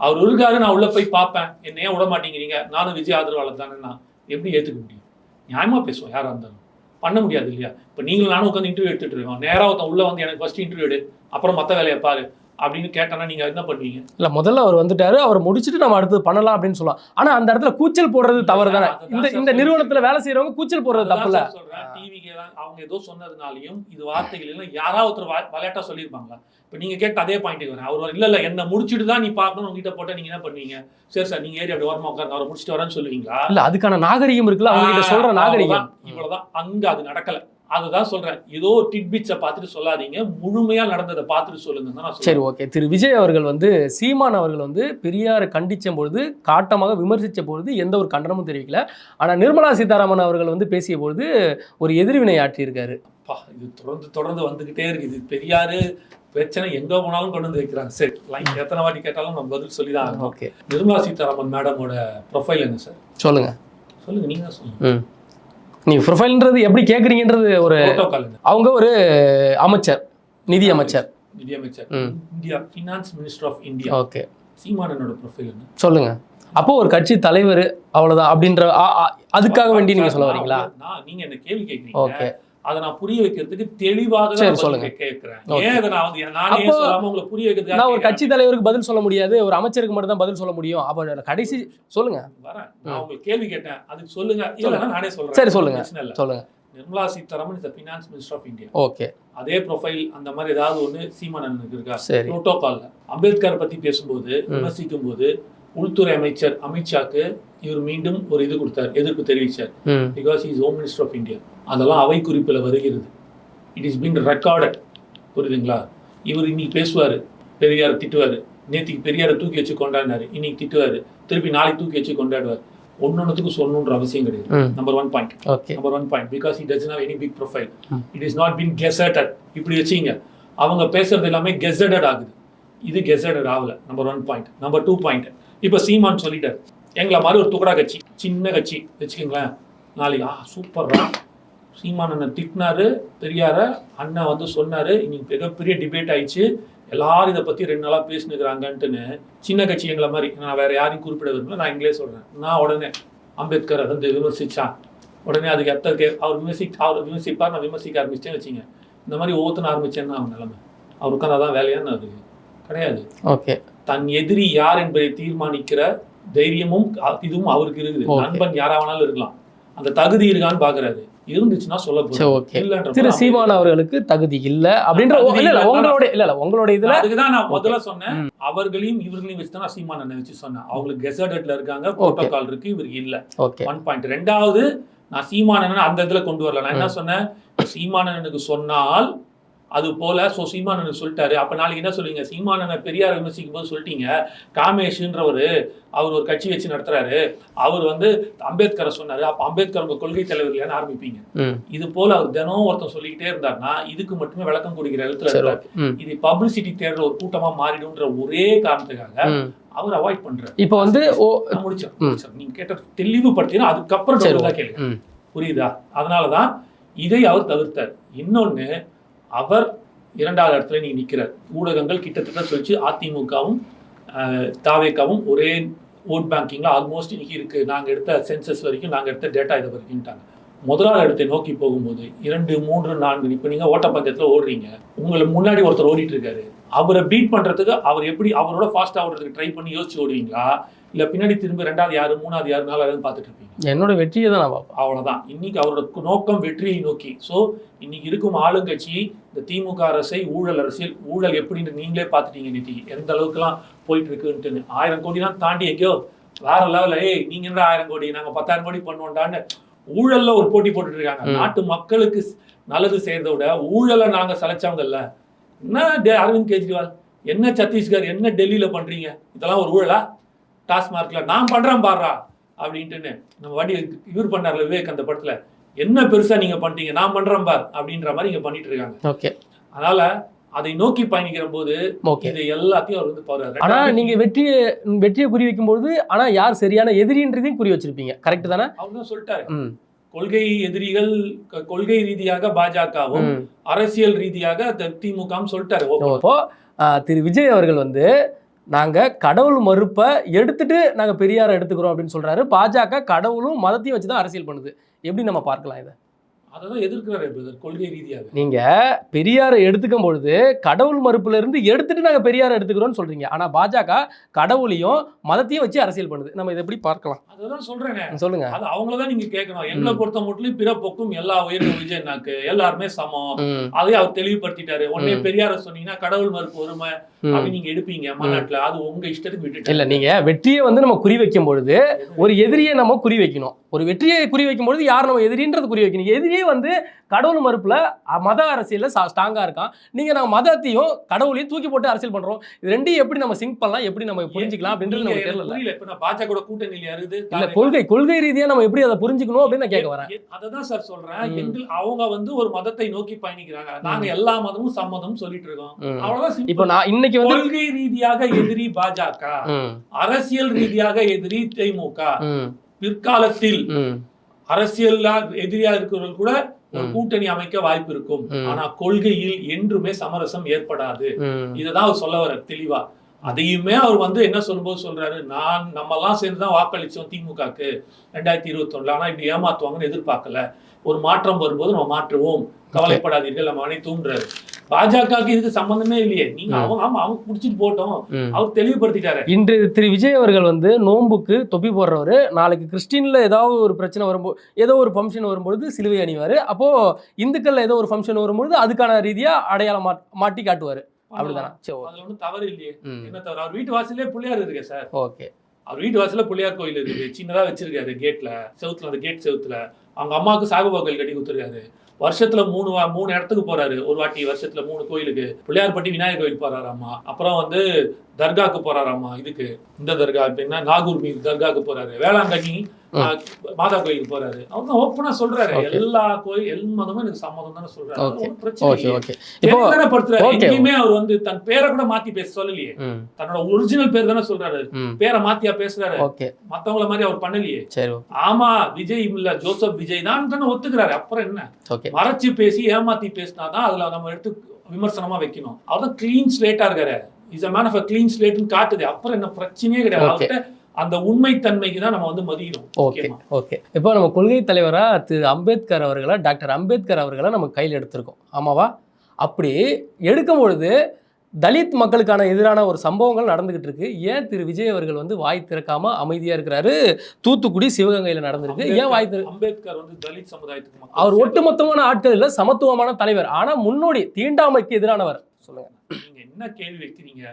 அவர் இருக்காரு நான் உள்ளே போய் பார்ப்பேன். என்னையே விட மாட்டேங்கிறீங்க. நானும் விஜய் ஆதரவாளர் தானே நான். எப்படி ஏற்றுக்க முடியும்? நியாயமாக பேசுவோம் யாராக இருந்தாலும். பண்ண முடியாது இல்லையா? இப்போ நீங்களும் நானும் உட்காந்து இன்டர்வியூ எடுத்துகிட்டு இருக்கோம். நேராக ஒருத்தன் உள்ளே வந்து எனக்கு ஃபஸ்ட் இன்டர்வியூ எடு. அப்புறம் மற்ற வேலையை பாரு. அப்படின்னு கேட்டேன்னா நீங்கள் என்ன பண்ணுவீங்க? இல்ல முதல்ல அவர் வந்துட்டாரு அவர் முடிச்சுட்டு நம்ம அடுத்து பண்ணலாம் அப்படின்னு சொல்லலாம். ஆனா அந்த இடத்துல கூச்சல் போடுறது தவறு தானே இந்த இந்த. நிறுவனத்துல வேலை செய்யறவங்க கூச்சல் போடுறது தப்பு இல்ல டிவிக்கு அவங்க ஏதோ சொன்னதுனாலையும் இது வார்த்தைகள் எல்லாம் யாராவது ஒருத்தர் விளையாட்டா சொல்லியிருப்பாங்களா? இப்போ நீங்க கேட்ட அதே பாயிண்ட்டுக்கு வரேன். அவர் இல்ல இல்ல என்ன முடிச்சுட்டு தான் நீ பார்க்கணும் உங்ககிட்ட போட்டா நீங்க என்ன பண்ணுவீங்க? சரி சார் நீங்க ஏறி அப்படி ஓரமா உட்காந்து அவரை முடிச்சுட்டு வரேன்னு சொல்லுவீங்களா? இல்ல அதுக்கான நாகரிகம் இருக்குல்ல அவங்க கிட்ட சொல்ற நாகரிகம். இவ்வளவுதான். அங்க அது நடக்கல. அதுதான் சொல்றேன். ஏதோ டிட்பிட்ஸை பார்த்துட்டு சொல்லாதீங்க. முழுமையா நடந்ததை பார்த்துட்டு சொல்லுங்க சரி ஓகே திரு விஜய் அவர்கள் வந்து சீமான் அவர்கள் வந்து பெரியாரை கண்டிச்ச பொழுது காட்டமாக விமர்சித்த பொழுது எந்த ஒரு கண்டனமும் தெரிவிக்கல. ஆனா நிர்மலா சீதாராமன் அவர்கள் வந்து பேசிய பொழுது ஒரு எதிர்வினை ஆற்றியிருக்காரு. அப்பா, இது தொடர்ந்து தொடர்ந்து வந்துகிட்டே இருக்கு இது பெரியாரு பிரச்சனை எங்க போனாலும் கொண்டு வந்து வைக்கிறாங்க. சரி லைன் எத்தனை வாட்டி கேட்டாலும் நம்ம பதில் சொல்லி தான் ஓகே. நிர்மலா சீதாராமன் மேடமோட ப்ரொஃபைல் என்ன சார் சொல்லுங்க. சொல்லுங்க நீங்க சொல்லுங்க. நீங்க ப்ரொஃபைல்ன்றது எப்படி கேக்குறீங்கன்றது ஒரு அவங்க ஒரு அமைச்சர் நிதி அமைச்சர். நிதியமைச்சர் ம். India finance minister of India okay. சீமானனோட profile சொல்லுங்க. அப்போ ஒரு கட்சி தலைவர் அவ்வளவுதான் அப்படின்ற அதுக்காக வேண்டி நீங்க சொல்ல வரீங்களா? நான் நீங்க என்ன கேள்வி கேக்குறீங்க? ஓகே. அதை நான் புரிய வைக்கிறதுக்கு தெளிவாக சரி, சொல்லுங்க. கேட்கிறேன். Okay. ஏன் அதை நான் வந்து நானே அப்போ- சொல்லாம உங்களுக்கு புரிய வைக்கிறதுக்காக நான் ஒரு. கட்சி தலைவருக்கு பதில் சொல்ல முடியாது ஒரு அமைச்சருக்கு மட்டும் தான் பதில் சொல்ல முடியும். அப்ப கடைசி சொல்லுங்க. வரேன். நான் உங்களுக்கு கேள்வி கேட்டேன். அதுக்கு சொல்லுங்க. இல்லைன்னா நானே சொல்றேன். சரி, சொல்லுங்க. சொல்லுங்க. Nirmala Sitharaman is finance minister of India okay. அதே ப்ரொஃபைல் அந்த மாதிரி ஏதாவது ஒண்ணு சீமானனுக்கு இருக்கா? புரோட்டோகால்ல அம்பேத்கர் பத்தி பேசும்போது விமர்சிக்கும் போது உள்துறை அமைச்சர் அமித்ஷாக்கு இவர் மீண்டும் ஒரு இது கொடுத்தார் எதிர்ப்பு தெரிவிச்சார். Because is home minister of India அதெல்லாம் அவை குறிப்பில் வருகிறது. இட் இஸ் பீன் ரெக்கார்டட் புரியுதுங்களா? இவர் இன்னைக்கு பேசுவார் பெரியாரை திட்டுவார். நேத்திக்கு பெரியாரை தூக்கி வச்சு கொண்டாடினாரு. இன்னைக்கு திட்டுவார். திருப்பி நாளைக்கு தூக்கி வச்சு கொண்டாடுவார். ஒன்னொன்னுக்கு சொல்லணுன்ற அவசியம் கிடையாது. Number one point okay number one point because it doesn't have any big profile. It is not been gazetted இப்படி வச்சீங்க. அவங்க பேசுறது எல்லாமே கெசட்டட் ஆகுது. இது கெசட்டட் ஆகல. Number one point number two point இப்போ சீமான் சொல்லிட்டார். எங்களை மாதிரி ஒரு துக்கடா கட்சி சின்ன கட்சி. வச்சுக்கோங்களேன். நாளைக்கு ஆ சூப்பர்ரா சீமான் அண்ணன் திட்டினாரு பெரியார அண்ணன் வந்து சொன்னாரு இன்னைக்கு மிகப்பெரிய டிபேட் ஆயிடுச்சு. எல்லாரும் இதை பத்தி ரெண்டு நாளா பேசினுக்கிறாங்கன்ட்டுன்னு. சின்ன கட்சி எங்களை மாதிரி. நான் வேற யாரையும் குறிப்பிட விரும்பல. நான் இங்கிலே சொல்றேன். நான் உடனே அம்பேத்கர் வந்து விமர்சிச்சான். உடனே அதுக்கு எத்த கே அவர் விமர்சி அவர் விமர்சிப்பார் நான் விமர்சிக்க ஆரம்பிச்சேன்னு வச்சுங்க. இந்த மாதிரி ஒவ்வொருத்தன ஆரம்பிச்சேன்னா அவன் நிலைமை. அவர் உட்காந்து அதான் வேலையான்னு அதுக்கு கிடையாது. ஓகே. தன் எதிரி யார் என்பதை தீர்மானிக்கிற தைரியமும் இதுவும் அவருக்கு இருக்குது. நண்பன் யாரா வேணாலும் இருக்கலாம். அந்த தகுதி இருக்கான்னு பாக்குறாரு. இருந்துச்சுன்னா சொல்ல ஓகே. திரு சீமான் அவர்களுக்கு தகுதி இல்ல அப்படின்ற இல்ல. உங்களோட இல்ல இல்ல உங்களோட இதுல அதுக்குதான் நான் முதல்ல சொன்னேன். அவர்களையும் இவர்களையும் வச்சு தான் சீமான் அண்ணன் வச்சு சொன்னேன். அவங்களுக்கு கெசடட்ல இருக்காங்க புரோட்டோகால் இருக்கு இவருக்கு இல்ல. ஒன் பாயிண்ட் ரெண்டாவது நான் சீமானன் அந்த இதுல கொண்டு வரல. நான் என்ன சொன்னேன்? சீமானனுக்கு சொன்னால் அது போல சோ சீமானனுக்கு சொல்லிட்டாரு. அப்ப நாளைக்கு என்ன சொல்லுவீங்க? சீமானனை பெரியார் விமர்சிக்கும் போது சொல்லிட்டீங்க. காமேஷ்ன்றவர் அவர் ஒரு கட்சி வச்சு நடத்துறாரு. அவர் வந்து அம்பேத்கரை சொன்னாரு. அப்ப அம்பேத்கர் கொள்கை தலைவர் ஆரம்பிப்பீங்க. இது போல அவர் தினம் ஒருத்தன் சொல்லிக்கிட்டே இருந்தாருன்னா இதுக்கு மட்டுமே விளக்கம் கொடுக்கிற இடத்துல இருக்காரு. இது பப்ளிசிட்டி தேடுற ஒரு கூட்டமா மாறிடும்ன்ற ஒரே காரணத்துக்காக அவர் அவாய்ட் பண்றாரு. இப்போ வந்து ஓ நான் முடிச்சேன் ம். முடிச்சேன். நீங்க கேட்ட தெளிவுபடுத்தினா அதுக்கப்புறம் கேளுங்க. புரியுதா? அதனாலதான் இதை அவர் தவிர்த்தார். இன்னொன்னு அவர் இரண்டாவது இடத்துல நீங்க நிற்கிறார் ஊடகங்கள் கிட்டத்தட்ட சொல்லிச்சு அதிமுகவும் தாவேக்காவும் ஒரே ஓட் பேங்கிங்கில் ஆல்மோஸ்ட் இன்னைக்கு இருக்குது நாங்கள் எடுத்த சென்சஸ் வரைக்கும் நாங்கள் எடுத்த டேட்டா இது வரைக்கும்ட்டாங்க முதலாவது இடத்தை நோக்கி போகும்போது இரண்டு மூன்று நான்கு இப்போ நீங்கள் ஓட்டப்பந்தயத்தில் ஓடுறீங்க. உங்களுக்கு முன்னாடி ஒருத்தர் ஓடிட்டு இருக்காரு. அவரை பீட் பண்ணுறதுக்கு அவர் எப்படி அவரோட ஃபாஸ்ட்டாக ஓடுறதுக்கு ட்ரை பண்ணி யோசிச்சு ஓடுவீங்களா? இல்ல பின்னாடி திரும்பி ரெண்டாவது யாரு மூணாவது யாரு நாலாவது பார்த்துட்டு இருப்பீங்க. என்னோட வெற்றியை தான் நான் பார்ப்பேன். அவ்வளவுதான். இன்னைக்கு அவரோட நோக்கம் வெற்றியை நோக்கி. சோ இன்னைக்கு இருக்கும் ஆளுங்கட்சி இந்த திமுக அரசை ஊழல் அரசியல் ஊழல் எப்படின்னு நீங்களே பார்த்துட்டீங்க நிதி எந்த அளவுக்குலாம் போயிட்டு இருக்குன்ட்டுன்னு ஆயிரம் கோடிலாம் தாண்டி எங்கேயோ வேற லெவல்ல ஏய் நீங்க என்ன ஆயிரம் கோடி நாங்க பத்தாயிரம் கோடி பண்ணுவோம்டான்னு ஊழல்ல ஒரு போட்டி போட்டுட்டு இருக்காங்க. நாட்டு மக்களுக்கு ஸ்- நல்லது செய்யறதை விட ஊழலை நாங்க சலைச்சவங்கல்ல என்ன அரவிந்த் கெஜ்ரிவால்? என்ன சத்தீஸ்கர் என்ன டெல்லியில பண்றீங்க? இதெல்லாம் ஒரு ஊழலா? டாஸ்மார்க்ல நான் பண்றேன் பாடுறா அப்படின்ட்டுன்னு நம்ம வண்டி இவர் பண்ணார்ல விவேக் அந்த படத்துல என்ன பெருசா நீங்க பண்றீங்க நான் பண்றேன் பார் அப்படின்ற மாதிரி இங்க பண்ணிட்டு இருக்காங்க. ஓகே. அதனால அதை நோக்கி பயணிக்கிற போது இது எல்லாத்தையும் அவர் வந்து பாரு ஆனா நீங்க வெற்றியை வெற்றியை குறி வைக்கும்போது ஆனா யார் சரியான எதிரின்றதையும் குறி வச்சிருப்பீங்க. கரெக்ட் தானே? தான் சொல்லிட்டாரு. கொள்கை எதிரிகள் கொள்கை ரீதியாக பாஜகவும். அரசியல் ரீதியாக திமுகவும் சொல்லிட்டாரு. திரு விஜய் அவர்கள் வந்து நாங்க கடவுள் மறுப்பை எடுத்துட்டு நாங்க பெரியாரை எடுத்துக்கிறோம் அப்படின்னு சொல்றாரு. பாஜக கடவுளும் மதத்தையும் வச்சு தான் அரசியல் பண்ணுது. எப்படி நம்ம பார்க்கலாம் இதை? அததான் எதிர்க்கிறாரு கொள்கை ரீதியாக. நீங்க பெரியாரை எடுத்துக்கும் பொழுது கடவுள் மறுப்புல இருந்து எடுத்துட்டு நாங்க பெரியாரை எடுத்துக்கிறோம்னு சொல்றீங்க. ஆனா பாஜக கடவுளையும் மதத்தையும் வச்சு அரசியல் பண்ணுது. நம்ம இதை எப்படி பார்க்கலாம்? அததான் சொல்றேனே. சொல்லுங்க. அது அவங்களதான் நீங்க கேட்கணும். என்ன. பொறுத்த மட்டும் பிறப்புக்கும் எல்லா உயிரும் விஜயனாக்கு எல்லாருமே சமம். அதையும் அவர் தெளிவுபடுத்திட்டாரு. உடனே. பெரியார சொன்னீங்கன்னா கடவுள் மறுப்பு வருமை அப்படின்னு நீங்க எடுப்பீங்க மாநாட்டுல அது உங்க இஷ்டத்துக்கு விட்டுட்டு இல்ல நீங்க வெற்றியை வந்து நம்ம குறி வைக்கும் பொழுது ஒரு எதிரியை நம்ம குறி வைக்கணும். ஒரு வெற்றியை குறி வைக்கும் பொழுது யார் நம்ம எதிரின்றது குறி வைக்கணும். எதிரியே வந்து கடவுள் மறுப்புல மத அரசியல்ல ஸ்ட்ராங்கா இருக்கான். நீங்க நம்ம மதத்தையும் கடவுளையும் தூக்கி போட்டு அரசியல் பண்றோம். இது ரெண்டையும் எப்படி நம்ம சிங்க் பண்ணலாம் எப்படி நம்ம புரிஞ்சுக்கலாம் அப்படின்றது நீங்க நமக்கு தெரியல. புரியல. இப்ப நான் பாஜக கூட கூட்டணியில இருக்குது இல்ல கொள்கை கொள்கை ரீதியா நம்ம எப்படி அதை புரிஞ்சுக்கணும் அப்படின்னு நான் கேட்க வரேன். அததான் சார் சொல்றேன். எங்கள் அவங்க வந்து ஒரு மதத்தை நோக்கி பயணிக்கிறாங்க. நாங்க எல்லா மதமும் சம்மதம் சொல்லிட்டு இருக்கோம். அவ்வளவுதான். இப்போ நான் இன்னைக்கு வந்து கொள்கை ரீதியாக எதிரி பாஜக அரசியல் ரீதியாக எதிரி திமுக பிற்காலத்தில் அரசியல் எதிரியா இருக்கிறவர்கள் கூட ஒரு. கூட்டணி அமைக்க வாய்ப்பு இருக்கும். ஆனா கொள்கையில் என்றுமே சமரசம் ஏற்படாது. இததான் அவர் சொல்ல வர தெளிவா. அதையுமே அவர் வந்து என்ன சொல்லும்போது சொல்றாரு? நான் நம்ம எல்லாம் சேர்ந்துதான் வாக்களிச்சோம் திமுகக்கு ரெண்டாயிரத்தி இருபத்தி ஒண்ணுல ஆனா இப்படி ஏமாத்துவாங்கன்னு எதிர்பார்க்கல. ஒரு மாற்றம் வரும்போது நம்ம மாற்றுவோம். கவலைப்படாதீர்கள். நம்ம அனைத்தும்ன்றாரு பாஜகவுக்கு இதுக்கு சம்பந்தமே இல்லையே. நீங்க. அவங்க ஆமா அவங்க புடிச்சிட்டு போட்டோம். அவர் தெளிவுபடுத்திட்டாரு. இன்று திரு விஜய் அவர்கள் வந்து நோன்புக்கு தொப்பி போடுறவர். நாளைக்கு கிறிஸ்டின்ல ஏதாவது ஒரு பிரச்சனை வரும்போது ஏதோ ஒரு ஃபங்க்ஷன் வரும்பொழுது சிலுவை அணிவார். அப்போ இந்துக்கள்ல ஏதோ ஒரு ஃபங்க்ஷன் வரும்பொழுது அதுக்கான ரீதியா அடையாளம் மாட்- மாட்டி காட்டுவார். அப்படிதானா? சரி அதுல ஒண்ணும் தவறு இல்லையே. என்ன தவறு? அவர் வீட்டு வாசல்லே பிள்ளையார் இருக்கு சார். ஓகே. அவர் வீட்டு வாசல்ல பிள்ளையார் கோயில் இருக்குது சின்னதா வச்சிருக்காரு கேட்ல. செவுத்துல அந்த கேட் செவுத்துல. அவங்க அம்மாவுக்கு சாய்பாபா கோயில் கட்டி கொடுத்துருக்காரு. வருஷத்துல மூணு மூணு இடத்துக்கு போறாரு. ஒரு வாட்டி வருஷத்துல மூணு கோயிலுக்கு. பிள்ளையார்பட்டி விநாயகர் கோயில் போறாராமா? அப்புறம் வந்து தர்காக்கு போறாராமா? இதுக்கு. இந்த தர்கா இப்ப என்ன? நாகூர் மீது தர்காக்கு போறாரு. வேளாங்கண்ணி மாதா கோயிலுக்கு போறாரு. தான் ஓப்பனா சொல்றாரு. எல்லா கோயில் எல்லா மதமும் எனக்கு சம்மதம் தானே சொல்றாரு. எங்கேயுமே அவர் வந்து தன் பேரை கூட மாத்தி பேச சொல்லலையே. தன்னோட ஒரிஜினல் பேர் தானே சொல்றாரு. பேரை மாத்தியா பேசுறாரு. மத்தவங்கள மாதிரி அவர் பண்ணலையே. ஆமா விஜய் இல்ல ஜோசப் விஜய் தான் தானே ஒத்துக்கிறாரு. அப்புறம் என்ன? மறைச்சு பேசி ஏமாத்தி பேசினாதான் அதுல நம்ம எடுத்து விமர்சனமா வைக்கணும். அவர் தான் கிளீன் ஸ்லேட்டா இருக்காரு. Is a man of clean ஸ்லேட்னு காட்டுது. அப்புறம் என்ன பிரச்சனையே கிடையாது. அவர்கிட்ட அந்த உண்மைத்தன்மைக்கு தான் நம்ம வந்து மதிக்கிறோம் ஓகே. ஓகே இப்போ நம்ம கொள்கை தலைவரா திரு அம்பேத்கர் அவர்களை டாக்டர் அம்பேத்கர் அவர்களை நம்ம கையில் எடுத்திருக்கோம். ஆமாவா? அப்படி எடுக்கும் பொழுது தலித் மக்களுக்கான எதிரான ஒரு சம்பவங்கள் நடந்துகிட்டு இருக்கு. ஏன் திரு விஜய் அவர்கள் வந்து வாய் திறக்காம அமைதியா இருக்கிறாரு? தூத்துக்குடி சிவகங்கையில நடந்திருக்கு. ஏன் வாய் திற? அம்பேத்கர் வந்து தலித் சமுதாயத்துக்கு அவர் ஒட்டுமொத்தமான ஆட்கள் இல்ல சமத்துவமான தலைவர். ஆனா முன்னோடி தீண்டாமைக்கு எதிரானவர். சொல்லுங்க. நீங்க என்ன கேள்வி வைக்கிறீங்க?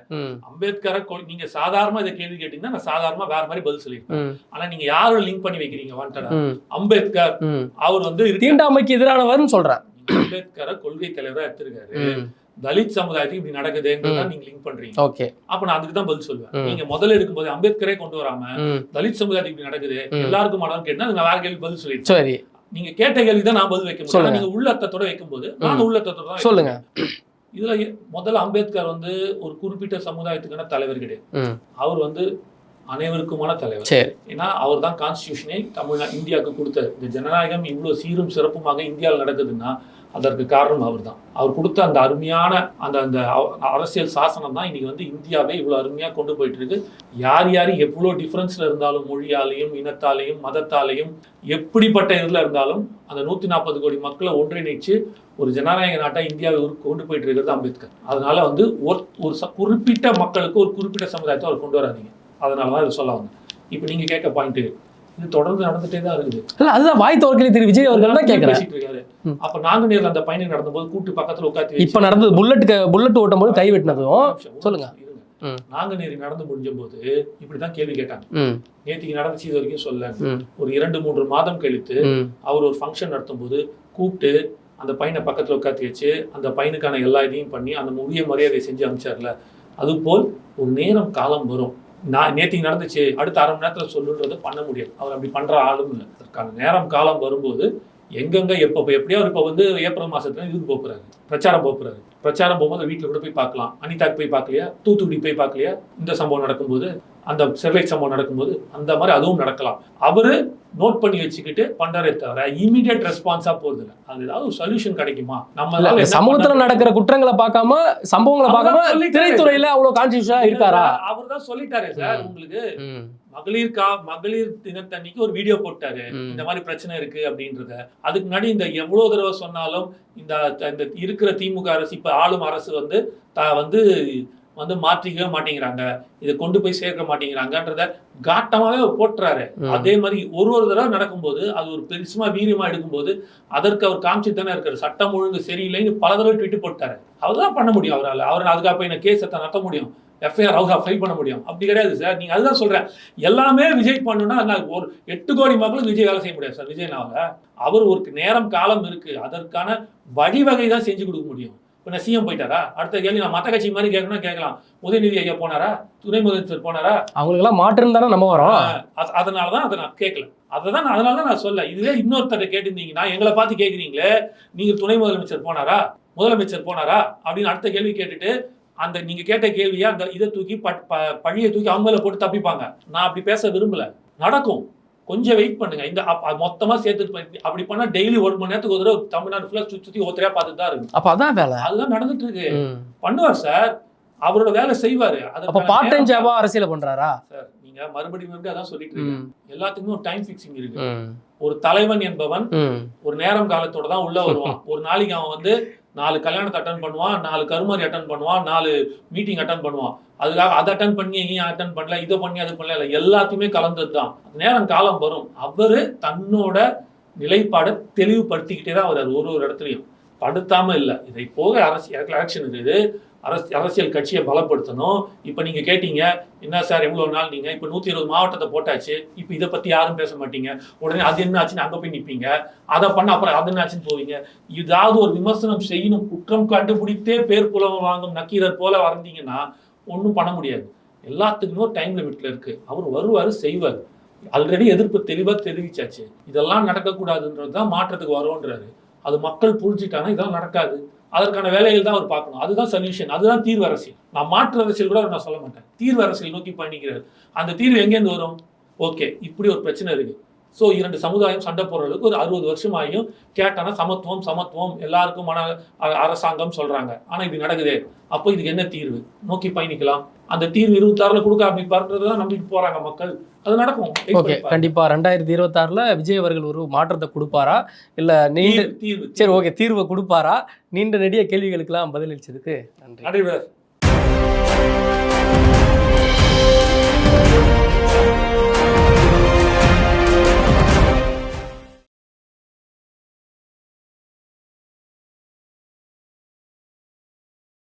அம்பேத்கரை நீங்க சாதாரணமா இதை கேள்வி கேட்டீங்கன்னா நான் சாதாரணமா வேற மாதிரி பதில் சொல்லியிருப்பேன். ம், ஆனா நீங்க யாரோட லிங்க் பண்ணி வைக்கிறீங்க வாண்டடா அம்பேத்கர். அவர் வந்து தீண்டாமைக்கு எதிரானவர்னு சொல்றேன். நீங்க அம்பேத்கரை கொள்கை தலைவரா எடுத்திருக்காரு. தலித் சமுதாயத்துக்கு இப்படி நடக்குதுன்றதா நீங்க லிங்க் பண்றீங்க. ஓகே. அப்ப நான் அதுக்கு தான் பதில் சொல்லுவேன். நீங்க முதல்ல எடுக்கும்போது அம்பேத்கரே கொண்டு வராம தலித் சமுதாயத்துக்கு இப்படி நடக்குது. எல்லாருக்கும் மாடல் கேட்டா நான் வேற கேள்வி பதில் சொல்லிடுறேன். சரி. நீங்க கேட்ட கேள்வி தான் நான் பதில் வைக்க முடியும். நீங்க உள்ளத்தோட வைக்கும்போது நான் உள்ளத்தோட தான் சொல்லுங்க. இதுல முதல்ல அம்பேத்கர் வந்து ஒரு குறிப்பிட்ட சமுதாயத்துக்கான தலைவர் கிடையாது. அவர் வந்து அனைவருக்குமான தலைவர். ஏன்னா அவர் தான் கான்ஸ்டியூஷனை தமிழ்நா இந்தியாவுக்கு கொடுத்தாரு. இந்த ஜனநாயகம் இவ்வளவு சீரும் சிறப்புமாக இந்தியாவில் நடக்குதுன்னா அதற்கு காரணம் அவர் தான் அவர் கொடுத்த அந்த அருமையான அந்த அந்த அரசியல் சாசனம் தான் இன்னைக்கு வந்து இந்தியாவை இவ்வளோ அருமையாக கொண்டு போயிட்டு இருக்கு யார் யார் எவ்வளோ டிஃப்ரென்ஸில் இருந்தாலும் மொழியாலையும் இனத்தாலையும் மதத்தாலையும் எப்படிப்பட்ட இதில் இருந்தாலும் அந்த நூற்றி நாற்பது கோடி மக்களை ஒன்றிணைச்சு ஒரு ஜனநாயக நாட்டாக இந்தியாவை கொண்டு போயிட்டு இருக்கிறது அம்பேத்கர். அதனால வந்து ஒரு ஒரு ச- குறிப்பிட்ட மக்களுக்கு ஒரு குறிப்பிட்ட சமுதாயத்தை அவர் கொண்டு வராதீங்க. அதனால தான் இதை சொல்ல வந்தேன். இப்போ நீங்கள் கேட்க பாயிண்ட் இது தொடர்ந்து நடந்துட்டே தான் இருக்குது. இல்ல அதுதான் வாய் தோற்கலி திரு விஜய் அவர்கள் தான் கேட்கிறேன். அப்ப நாங்குநேர்ல அந்த பயணம் நடந்தபோது கூட்டு பக்கத்துல உட்காந்து இப்ப நடந்தது புல்லட் புல்லட் ஓட்டும் போது கை வெட்டினதும் சொல்லுங்க. நாங்குநேரி நடந்து முடிஞ்ச போது இப்படிதான் கேள்வி கேட்டாங்க. நேத்திக்கு நடந்துச்சு இது வரைக்கும் சொல்ல. ஒரு இரண்டு மூன்று மாதம் கழித்து அவர் ஒரு ஃபங்க்ஷன் நடத்தும் போது கூப்பிட்டு அந்த பையனை பக்கத்துல உட்காத்தி வச்சு அந்த பையனுக்கான எல்லா இதையும் பண்ணி அந்த உரிய மரியாதை செஞ்சு அனுப்பிச்சார்ல. அதுபோல் ஒரு நேரம் காலம் வரும். நான் நேற்று நடந்துச்சு. அடுத்த அரை மணி நேரத்தில் சொல்லுன்றது பண்ண முடியாது. அவர் அப்படி பண்ணுற ஆளும் இல்லை. அதற்கான நேரம் காலம் வரும்போது எங்கெங்கே எப்போ இப்போ எப்படியோ அவர் இப்போ வந்து ஏப்ரல் மாதத்துல இதுக்கு போகிறாரு பிரச்சாரம் போகிறாரு பிரச்சாரம் போகும்போது வீட்டில் கூட போய் பார்க்கலாம். அனிதாக்கு போய் பார்க்கலையா? தூத்துக்குடி போய் பார்க்கலையா? இந்த சம்பவம் நடக்கும்போது அந்த ஸ்டெர்லைட் சம்பவம் நடக்கும்போது அந்த மாதிரி அதுவும் நடக்கலாம். அவரு நோட் பண்ணி வச்சுக்கிட்டு பண்றாரே தவிர இமீடியட் ரெஸ்பான்ஸா போறது இல்லை. அது ஏதாவது ஒரு சொல்யூஷன் கிடைக்குமா? நம்ம சமூகத்துல நடக்கிற குற்றங்களை பார்க்காம சம்பவங்களை பார்க்காம. திரைத்துறையில அவ்வளவு கான்சியஸா இருக்காரா? அவர் தான் சொல்லிட்டாரு சார். உங்களுக்கு மகளிர் கா மகளிர் தினத்தன்னைக்கு ஒரு வீடியோ போட்டாரு. இந்த மாதிரி பிரச்சனை இருக்கு அப்படின்றத. அதுக்கு முன்னாடி இந்த எவ்வளவு தடவை சொன்னாலும் இந்த இந்த இருக்கிற திமுக அரசு இப்ப ஆளும் அரசு வந்து த- வந்து வந்து மாற்றிக்கவே மாட்டேங்கிறாங்க. இதை கொண்டு போய் சேர்க்க மாட்டேங்கிறாங்கன்றத காட்டமாவே போட்டுறாரு. அதே மாதிரி ஒரு ஒரு தடவை நடக்கும்போது அது ஒரு பெருசுமா வீரியமா எடுக்கும்போது அதற்கு அவர் காமிச்சு தானே இருக்காரு. சட்டம் ஒழுங்கு சரியில்லைன்னு பல தடவை ட்விட்டு போட்டாரு. அவர் தான் பண்ண முடியும் அவரால். அவர் அதுக்காக போய் நான் கேஸ் நடத்த முடியும். எஃப்ஐஆர் அவர் ஃபைல் பண்ண முடியும். அப்படி கிடையாது சார். நீங்க அதுதான் சொல்றேன். எல்லாமே விஜய் பண்ணுனா நான் ஒரு எட்டு கோடி மக்களுக்கு விஜய் வேலை செய்ய முடியாது சார். விஜய்னால அவர் ஒரு நேரம் காலம் இருக்கு. அதற்கான வழிவகை தான் செஞ்சு கொடுக்க முடியும். இப்போ நான் சிஎம் போயிட்டாரா? அடுத்த கேள்வி நான் மற்ற கட்சி மாதிரி கேட்கணும்னா கேட்கலாம். உதயநிதி ஐயா போனாரா? துணை முதலமைச்சர் போனாரா? அவங்களுக்கு எல்லாம் மாற்றுன்னு தானே நம்ம வரோம். அதனால தான் அதை நான் கேட்கல. அதை தான் அதனால தான் நான் சொல்ல இதுவே இன்னொருத்தரை கேட்டிருந்தீங்கன்னா எங்களை பார்த்து கேட்குறீங்களே நீங்க துணை முதலமைச்சர் போனாரா? முதலமைச்சர் போனாரா? அப்படின்னு அடுத்த கேள்வி கேட்டுட்டு அந்த நீங்க கேட்ட கேள்வியை அந்த இதை தூக்கி பட்- பழியை தூக்கி அவங்க மேல போட்டு தப்பிப்பாங்க. நான் அப்படி பேச விரும்பல. நடக்கும். கொஞ்சம் வெயிட் பண்ணுங்க. இந்த மொத்தமா சேர்த்துட்டு போய் அப்படி பண்ணா டெய்லி ஒரு மணி நேரத்துக்கு ஒரு தடவை தமிழ்நாடு ஃபுல்லா சுத்தி சுத்தி ஒருத்தரையா பார்த்துட்டு தான் இருக்கு அப்ப அதான் வேலை. அதுதான் நடந்துட்டு இருக்கு. பண்ணுவார் சார். அவரோட வேலை செய்வாரு. அப்ப பார்ட் டைம் ஜாபா அரசியல பண்றாரா? சார் நீங்க மறுபடியும் மறுபடியும் அதான் சொல்லிட்டு இருக்கீங்க. எல்லாத்துக்குமே ஒரு டைம் ஃபிக்ஸிங் இருக்கு. ஒரு தலைவன் என்பவன். ஒரு நேரம் காலத்தோட தான் உள்ள வருவான். ஒரு நாளைக்கு அவன் வந்து நாலு கல்யாணத்தை அட்டன் பண்ணுவான் நாலு கருமாரி அட்டன் பண்ணுவான் நாலு மீட்டிங் அட்டன் பண்ணுவான். அதுக்காக அதை அட்டன் பண்ணி எங்கேயும் அட்டன் பண்ணல இதை பண்ணி அது பண்ணல எல்லாத்தையுமே கலந்தது தான் நேரம் காலம் வரும். அவர் தன்னோட நிலைப்பாடை தெளிவுபடுத்திக்கிட்டே தான் அவர் ஒரு ஒரு இடத்துலையும். படுத்தாமல் இல்லை. இதை போக அரசு எலெக்ஷன் இருக்குது. அரசு அரசியல் கட்சியை பலப்படுத்தணும். இப்போ நீங்கள் கேட்டீங்க என்ன சார் எவ்வளோ நாள் நீங்கள் இப்போ நூற்றி இருபது மாவட்டத்தை போட்டாச்சு. இப்போ இதை பற்றி யாரும் பேச மாட்டீங்க. உடனே அது என்ன ஆச்சுன்னு அங்கே போய் நிற்பீங்க அதை பண்ண அப்புறம் அது என்ன ஆச்சுன்னு போவீங்க. ஏதாவது ஒரு விமர்சனம் செய்யணும் குற்றம் கண்டுபிடித்தே பேர் புலவ வாங்கும் நக்கீரர் போல வந்தீங்கன்னா ஒன்றும் பண்ண முடியாது. எல்லாத்துக்குமே ஒரு டைம் லிமிட்ல இருக்கு. அவர் வருவார் செய்வார். ஆல்ரெடி எதிர்ப்பு தெளிவாக தெரிவிச்சாச்சு. இதெல்லாம் நடக்கக்கூடாதுன்றது தான் மாற்றத்துக்கு வரோன்றாரு. அது மக்கள் புரிஞ்சுட்டாங்கன்னா இதெல்லாம் நடக்காது. அதற்கான வேலைகள் தான் அவர் பார்க்கணும். அதுதான் சொல்யூஷன் அதுதான் தீர்வு அரசியல். நான் மாற்று அரசியல் கூட அவர் நான் சொல்ல மாட்டேன். தீர்வு அரசியல் நோக்கி பயணிக்கிறார். அந்த தீர்வு எங்கேருந்து வரும்? ஓகே. இப்படி ஒரு பிரச்சனை இருக்கு. ஸோ இரண்டு சமுதாயம் சண்டை போடுறதுக்கு ஒரு அறுபது வருஷம் ஆகியும் கேட்டானா சமத்துவம் சமத்துவம் எல்லாருக்கும் மன அ- அரசாங்கம் சொல்றாங்க. ஆனா இப்படி நடக்குதே. அப்போ இதுக்கு என்ன தீர்வு? நோக்கி பயணிக்கலாம். அந்த தீர்வு இருபத்தாறுல கொடுக்க ஆரம்பிப்பாருன்றது தான் நம்பிட்டு போறாங்க மக்கள். அது நடக்கும். ஓகே பண்ணி பாருங்க. கண்டிப்பா. ரெண்டாயிரத்தி இருபத்தாறுல விஜய் அவர்கள் ஒரு மாற்றத்தை கொடுப்பாரா? இல்ல நீண்ட தீர்வு, சரி ஓகே தீர்வை கொடுப்பாரா? நீண்ட நெடிய கேள்விகளுக்கெல்லாம் பதிலளிச்சதுக்கு நன்றி. நடைபெற